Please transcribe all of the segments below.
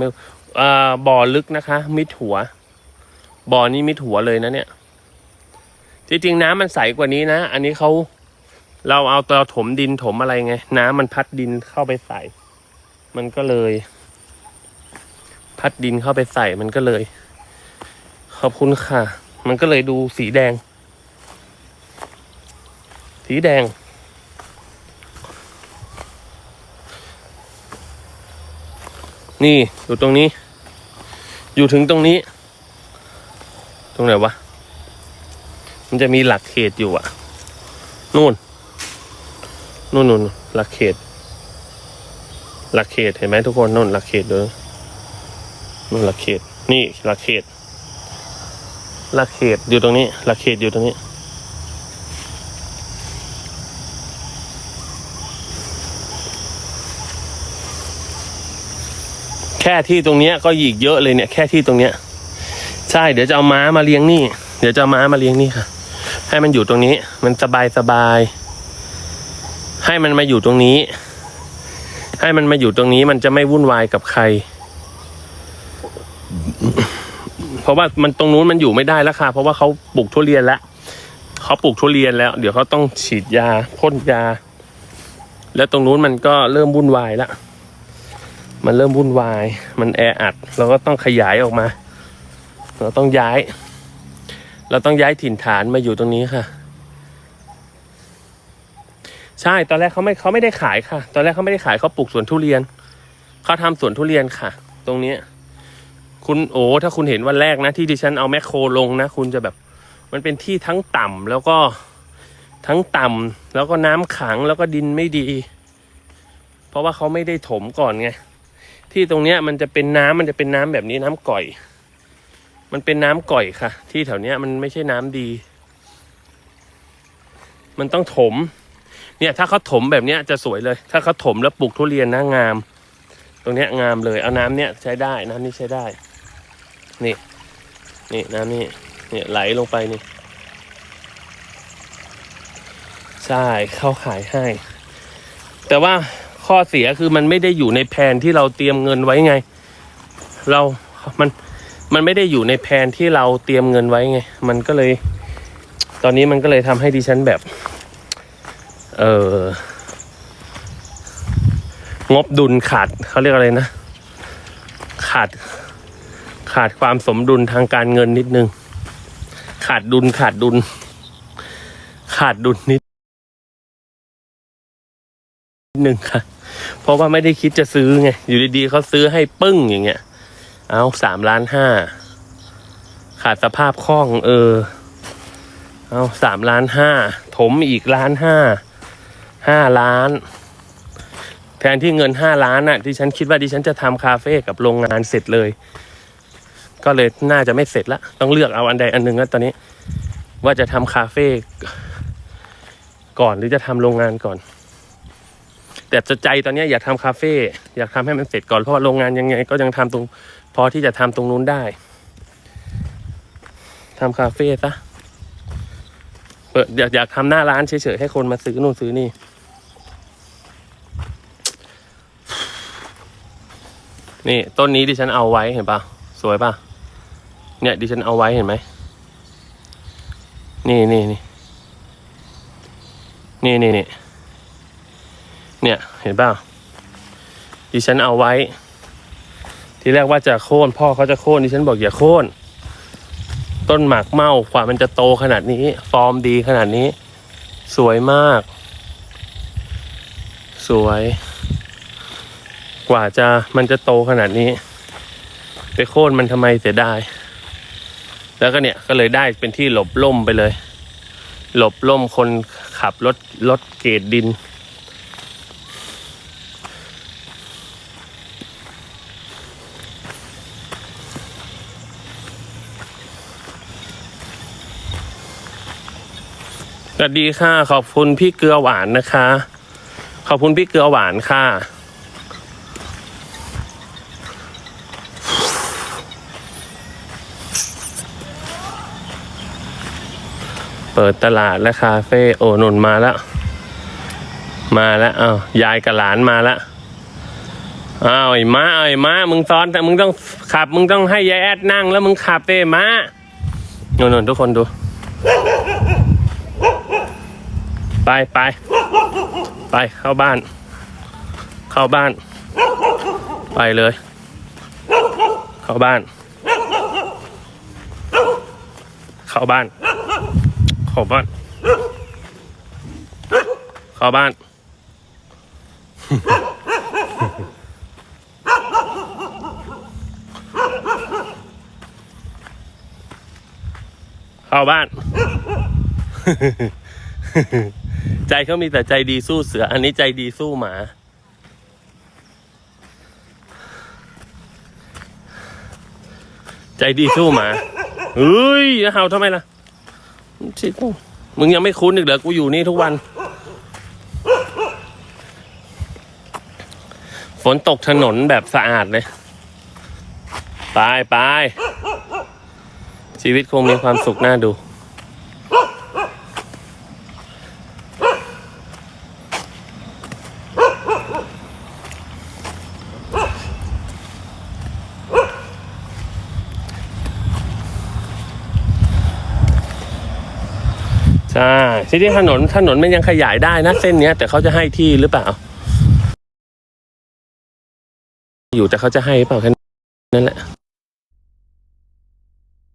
ไม่บ่อลึกนะคะ มิดหัว บ่อนี้มิดหัวเลยนะเนี่ย จริงๆน้ำมันใสกว่านี้นะ อันนี้เขาเราเอาตัวถมดินถมอะไรไง น้ำมันพัดดินเข้าไปใส่ มันก็เลย พัดดินเข้าไปใส่มันก็เลย ขอบคุณค่ะ มันก็เลยดูสีแดง สีแดง นี่อยู่ตรงนี้ อยู่ถึงตรงนี้ ตรงไหนวะ มันจะมีหลักเขตอยู่อะนู่นนู่นนู่นหลักเขต หลักเขตเห็นไหมทุกคนนู่นหลักเขตเด้อนู่นหลักเขต นี่หลักเขต หลักเขตอยู่ตรงนี้ หลักเขตอยู่ตรงนี้ แค่ที่ตรงเนี้ยก็อีกเยอะเลยเนี่ยแค่ที่ตรงเนี้ย ใช่เดี๋ยวจะเอาม้ามาเลี้ยงนี่ เดี๋ยวจะเอาม้ามาเลี้ยงนี่ค่ะ ให้มันอยู่ตรงนี้ มันสบายสบาย ให้มันมาอยู่ตรงนี้ ให้มันมาอยู่ตรงนี้มันจะไม่วุ่นวายกับใคร เพราะว่ามันตรงนู้นมันอยู่ไม่ได้แล้วค่ะ เพราะว่าเขาปลูกทุเรียนแล้วเขาปลูกทุเรียนแล้ว เดี๋ยวเขาต้องฉีดยาพ่นยา แล้วตรงนู้นมันก็เริ่มวุ่นวายแล้ว มันเริ่มวุ่นวาย มันแออัด เราก็ต้องขยายออกมา เราต้องย้าย เราต้องย้ายถิ่นฐานมาอยู่ตรงนี้ค่ะ ใช่ ตอนแรกเขาไม่เขาไม่ได้ขายค่ะ ตอนแรกเขาไม่ได้ขายเขาปลูกสวนทุเรียน เขาทำสวนทุเรียนค่ะ ตรงเนี้ย คุณโอ้ถ้าคุณเห็นวันแรกนะที่ดิฉันเอาแมคโครลงนะ คุณจะแบบ มันเป็นที่ทั้งต่ำแล้วก็ทั้งต่ำแล้วก็น้ำขังแล้วก็ดินไม่ดี เพราะว่าเขาไม่ได้ถมก่อนไง ที่ตรงเนี้ยมันจะเป็นน้ำมันจะเป็นน้ำแบบนี้น้ำก่อย มันเป็นน้ำก่อยค่ะ ที่แถวเนี้ยมันไม่ใช่น้ำดี มันต้องถม เนี่ยถ้าเขาถมแบบเนี้ยจะสวยเลย ถ้าเขาถมแล้วปลูกทุเรียนนะงาม ตรงเนี้ยงามเลย เอาน้ำเนี้ยใช้ได้น้ำนี้ใช้ได้ นี่ นี่น้ำนี่เนี่ยไหลลงไปนี่ใช่เขาขายให้ แต่ว่า ข้อเสียคือมันไม่ได้อยู่ในแผนที่เราเตรียมเงินไว้ไง เรา มัน มันไม่ได้อยู่ในแผนที่เราเตรียมเงินไว้ไง มันก็เลย ตอนนี้มันก็เลยทำให้ดิฉันแบบ เอองบดุลขาดเขาเรียกอะไรนะ ขาด ขาดความสมดุลทางการเงินนิดนึง ขาดดุลขาดดุล ขาดดุลนิด หนึ่งค่ะ เพราะว่าไม่ได้คิดจะซื้อไง อยู่ดีๆเขาซื้อให้ปึ้งอย่างเงี้ย เอาสามล้านห้า ขาดสภาพคล่อง เออ เอาสามล้านห้า ถมอีกล้านห้า ห้าล้าน แทนที่เงินห้าล้านน่ะที่ฉันคิดว่าดิฉันจะทำคาเฟ่กับโรงงานเสร็จเลย ก็เลยน่าจะไม่เสร็จละ ต้องเลือกเอาอันใดอันหนึ่งแล้วตอนนี้ ว่าจะทำคาเฟ่ก่อนหรือจะทำโรงงานก่อน แต่ใจตอนนี้อยากทำคาเฟ่อยากทำให้มันเสร็จก่อนเพราะว่าโรงงานยังไง ก็ยังทำตรง พอที่จะทำตรงนู้นได้ทำคาเฟ่ซะเปิดอยากอยากทำหน้าร้านเฉยๆให้คนมาซื้อนู่นซื้อนี่ นี่ต้นนี้ดิฉันเอาไว้เห็นปะสวยปะเนี่ยดิฉันเอาไว้เห็นไหมนี่นี่นี่นี่นี่นี่ เนี่ยเห็นปะดิฉันเอาไว้ ทีแรกว่าจะโค่นพ่อเขาจะโค่นดิฉันบอกอย่าโค่นต้นหมากเมากว่ามันจะโตขนาดนี้ ฟอร์มดีขนาดนี้ สวยมาก สวย กว่าจะมันจะโตขนาดนี้ ไปโค่นมันทำไมเสียดายแล้วก็เนี่ยก็เลยได้เป็นที่หลบล่มไปเลย หลบล่มคนขับรถรถเกรดดิน วัสดีค่ะ ขอบคุณพี่เกลือหวานนะคะ ขอบคุณพี่เกลือหวานค่ะ เปิดตลาดและคาเฟ่โอนนมาแล้ว มาแล้วอ้าวยายกับหลานมาแล้วอ้าวไอ้มาไอ้มามึงซ้อนแต่มึงต้องขับ มึงต้องให้ยายแอดนั่งแล้วมึงขับเต้มาโนนทุกคนดู ไปไปไปเข้าบ้าน เข้าบ้าน ไปเลย เข้าบ้าน เข้าบ้าน เข้าบ้าน เข้าบ้านเข้าบ้าน ใจเขามีแต่ใจดีสู้เสือ อันนี้ใจดีสู้หมา ใจดีสู้หมาเฮ้ยเห่าทำไมล่ะชิมึงยังไม่คุ้นอีกเหรอกูอยู่นี่ทุกวัน ฝนตกถนนแบบสะอาดเลย ไปไปชีวิตคงมีความสุขน่าดู ใช่ที่ที่ถนนถนนมันยังขยายได้นะเส้นเนี้ย แต่เขาจะให้ที่หรือเปล่า อยู่แต่เขาจะให้เปล่าแค่นั้นแหละ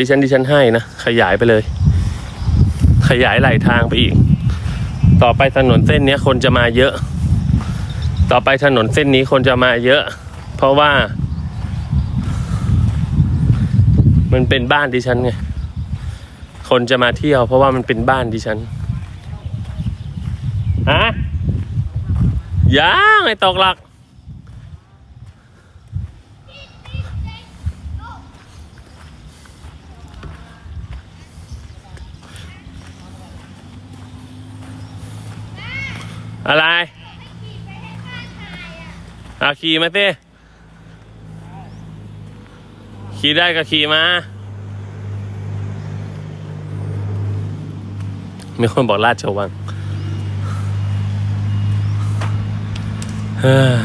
ดิฉันดิฉันให้นะขยายไปเลย ขยายไหลทางไปอีก ต่อไปถนนเส้นนี้คนจะมาเยอะ ต่อไปถนนเส้นนี้คนจะมาเยอะ เพราะว่า มันเป็นบ้านดิฉันไง คนจะมาเที่ยว เพราะว่ามันเป็นบ้านดิฉันฮะยังไอตกหลัก อะไรอาขี่มาสิขี่ได้ก็ขี่มา มีคนบอกราชวังเฮ้อ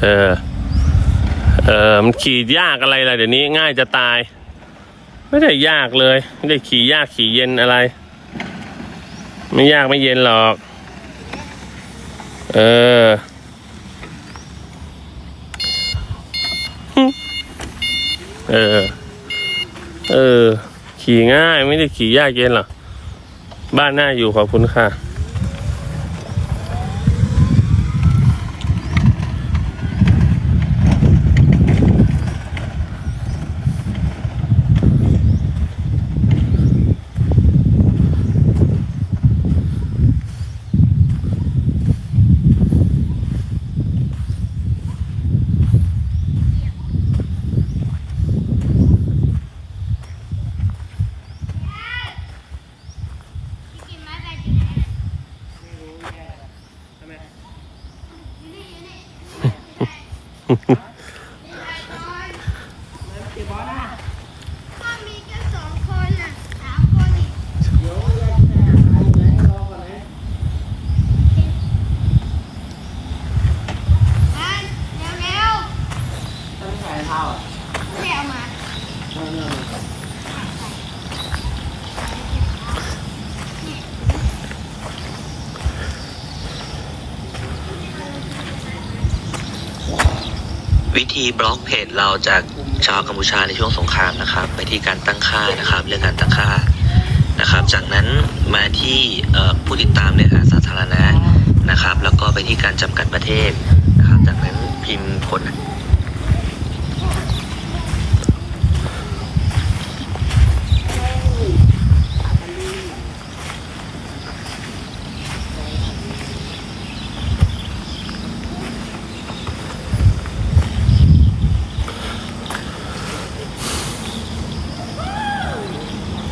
เออ เออ มันขี่ยากอะไรล่ะเดี๋ยวนี้ง่ายจะตาย ไม่ได้ยากเลย ไม่ได้ขี่ยากขี่เย็นอะไร ไม่ยากไม่เย็นหรอก เออเออ เออ ขี่ง่ายไม่ได้ขี่ยากเย็นหรอ บ้านหน้าอยู่ขอบคุณค่ะ วิธีบล็อกเพจเราจากชาวกัมพูชาในช่วงสงครามนะครับไปที่การตั้งค่านะครับเรื่องการตั้งค่านะครับ จากนั้นมาที่ผู้ติดตามในอหาสาธารณะนะครับ แล้วก็ไปที่การจำกัดประเทศนะครับ จากนั้นพิมพ์ผล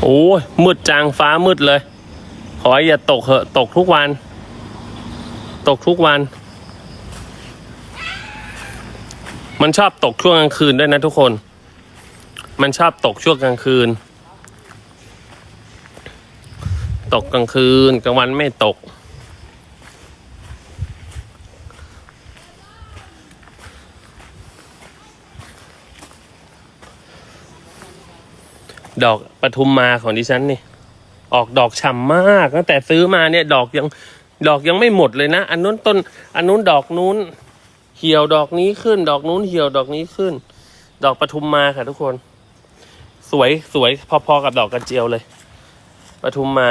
โอ้ยมืดจางฟ้ามืดเลย ขออย่าตกเหอะตกทุกวัน ตกทุกวัน มันชอบตกช่วงกลางคืนด้วยนะทุกคน มันชอบตกช่วงกลางคืน ตกกลางคืนกลางวันไม่ตก ดอกปทุมมาของดิฉันนี่ ออกดอกฉ่ำมากตั้งแต่ซื้อมาเนี่ย ดอกยังดอกยังไม่หมดเลยนะ อันนู้นต้น อันนู้นดอกนู้น เหี่ยวดอกนี้ขึ้น ดอกนู้นเหี่ยวดอกนี้ขึ้น ดอกปทุมมาค่ะทุกคน สวยสวยพอๆกับดอกกระเจียวเลยปทุมมา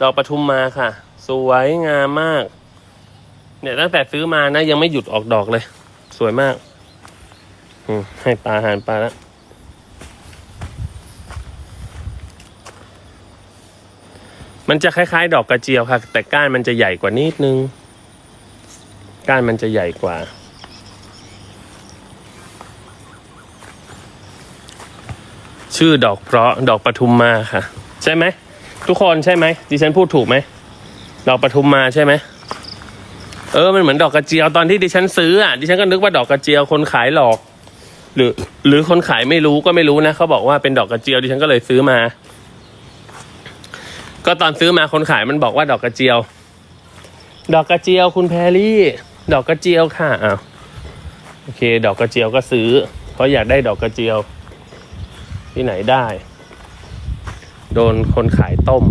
ดอกปทุมมาค่ะ สวยงามมาก เนี่ยตั้งแต่ซื้อมานะ ยังไม่หยุดออกดอกเลย สวยมากให้ปลาหารปลาแล้ว มันจะคล้ายๆ ดอกกระเจียวค่ะ แต่ก้านมันจะใหญ่กว่านิดนึง ก้านมันจะใหญ่กว่า ชื่อดอกเพราะดอกปทุมมาค่ะ ใช่ไหมทุกคนใช่ไหมดิฉันพูดถูกไหมดอกปทุมมาใช่ไหมเออมันเหมือนดอกกระเจียวตอนที่ดิฉันซื้ออะดิฉันก็นึกว่าดอกกระเจียวคนขายหลอก หรือ หรือคนขายไม่รู้ก็ไม่รู้นะเขาบอกว่าเป็นดอกกระเจียวดิฉันก็เลยซื้อมา ก็ตอนซื้อมาคนขายมันบอกว่าดอกกระเจียว ดอกกระเจียวคุณแพรรี่ ดอกกระเจียวค่ะอ้าวโอเค ดอกกระเจียวก็ซื้อ เพราะอยากได้ดอกกระเจียว ที่ไหนได้ โดนคนขายต้ม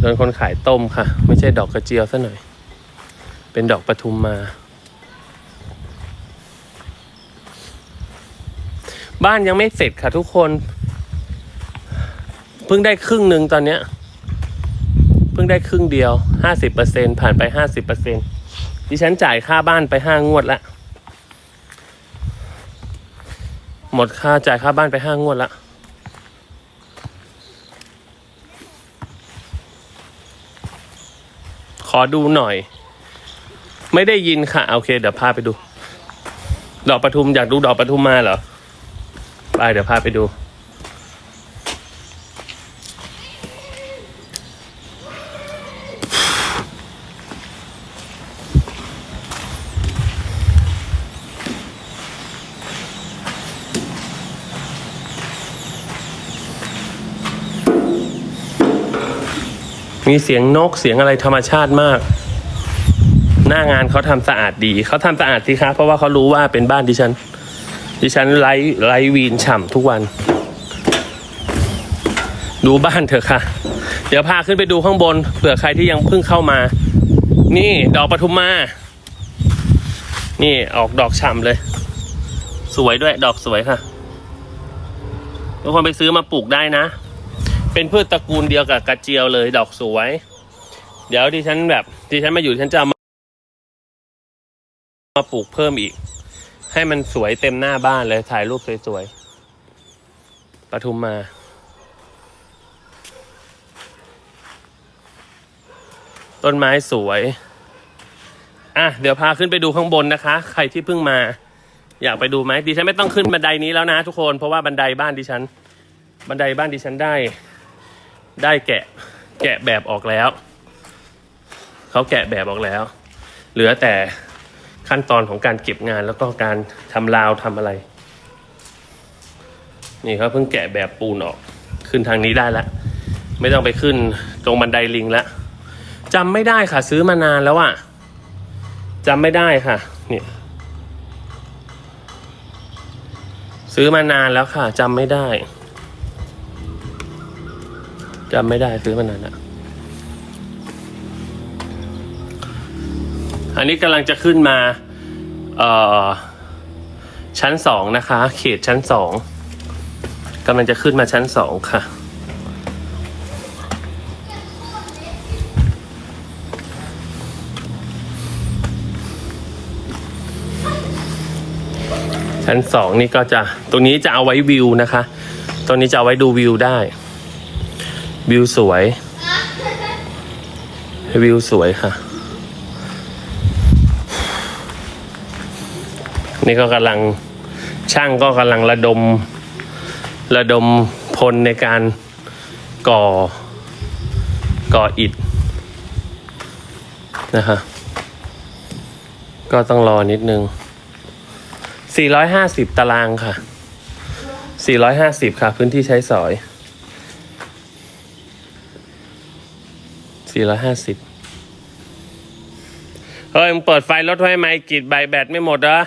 โดนคนขายต้มค่ะ ไม่ใช่ดอกกระเจียวซะหน่อย เป็นดอกปทุมมาบ้านยังไม่เสร็จค่ะทุกคน พิ่งได้ครึ่งหนึ่งตอนเนี้ย เพิ่งได้ครึ่งเดียวห้าสิบเปอร์เซ็นผ่านไปห้าสิบเปอร์เซ็นดิฉันจ่ายค่าบ้านไปห้างวดละหมดค่าจ่ายค่าบ้านไปห้างวดละขอดูหน่อย ไม่ได้ยินค่ะ โอเค เดี๋ยวพาไปดู ดอกปทุมอยากดูดอกปทุมมาเหรอไปเดี๋ยวพาไปดู มีเสียงนกเสียงอะไรธรรมชาติมาก หน้างานเขาทำสะอาดดี เขาทำสะอาดสิคะเพราะว่าเขารู้ว่าเป็นบ้านดิฉัน ดิฉันไลฟ์ไลฟ์วีนฉ่ำทุกวัน ดูบ้านเถอะค่ะ เดี๋ยวพาขึ้นไปดูข้างบนเผื่อใครที่ยังเพิ่งเข้ามา นี่ดอกปทุมมา นี่ออกดอกฉ่ำเลย สวยด้วยดอกสวยค่ะทุกคนไปซื้อมาปลูกได้นะ เป็นพืชตระกูลเดียวกับกระเจียวเลยดอกสวย เดี๋ยวดิฉันแบบดิฉันมาอยู่ฉันจะมามาปลูกเพิ่มอีก ให้มันสวยเต็มหน้าบ้านเลยถ่ายรูปสวยๆปทุมมา ต้นไม้สวย อะ เดี๋ยวพาขึ้นไปดูข้างบนนะคะ ใครที่เพิ่งมา อยากไปดูไหมดิฉันไม่ต้องขึ้นบันไดนี้แล้วนะทุกคนเพราะว่าบันไดบ้านดิฉัน บันไดบ้านดิฉันได้ ได้แกะแกะแบบออกแล้ว เขาแกะแบบออกแล้ว เหลือแต่ขั้นตอนของการเก็บงานแล้วก็การทำราวทำอะไร นี่เขาเพิ่งแกะแบบปูนออก ขึ้นทางนี้ได้แล้วไม่ต้องไปขึ้นตรงบันไดลิงแล้วจำไม่ได้ค่ะ ซื้อมานานแล้วอะจำไม่ได้ค่ะ เนี่ย ซื้อมานานแล้วค่ะจำไม่ได้ จำไม่ได้ซื้อมานานแล้วอันนี้กำลังจะขึ้นมา เอ่อ ชั้นสองนะคะ เขตชั้นสองกำลังจะขึ้นมาชั้นสองค่ะชั้นสองนี่ก็จะตรงนี้จะเอาไว้วิวนะคะ ตรงนี้จะเอาไว้ดูวิวได้ วิวสวย วิวสวยค่ะ นี่ก็กำลังช่างก็กำลังระดม ระดมพลในการก่อ ก่ออิฐนะคะก็ต้องรอนิดนึง 450 ตารางค่ะ 450 ค่ะ พื้นที่ใช้สอย สี่ร้อยห้าสิบเฮ้ย มึงเปิดไฟรถไว้ไหมกีดใบแบตไม่หมดเหรอ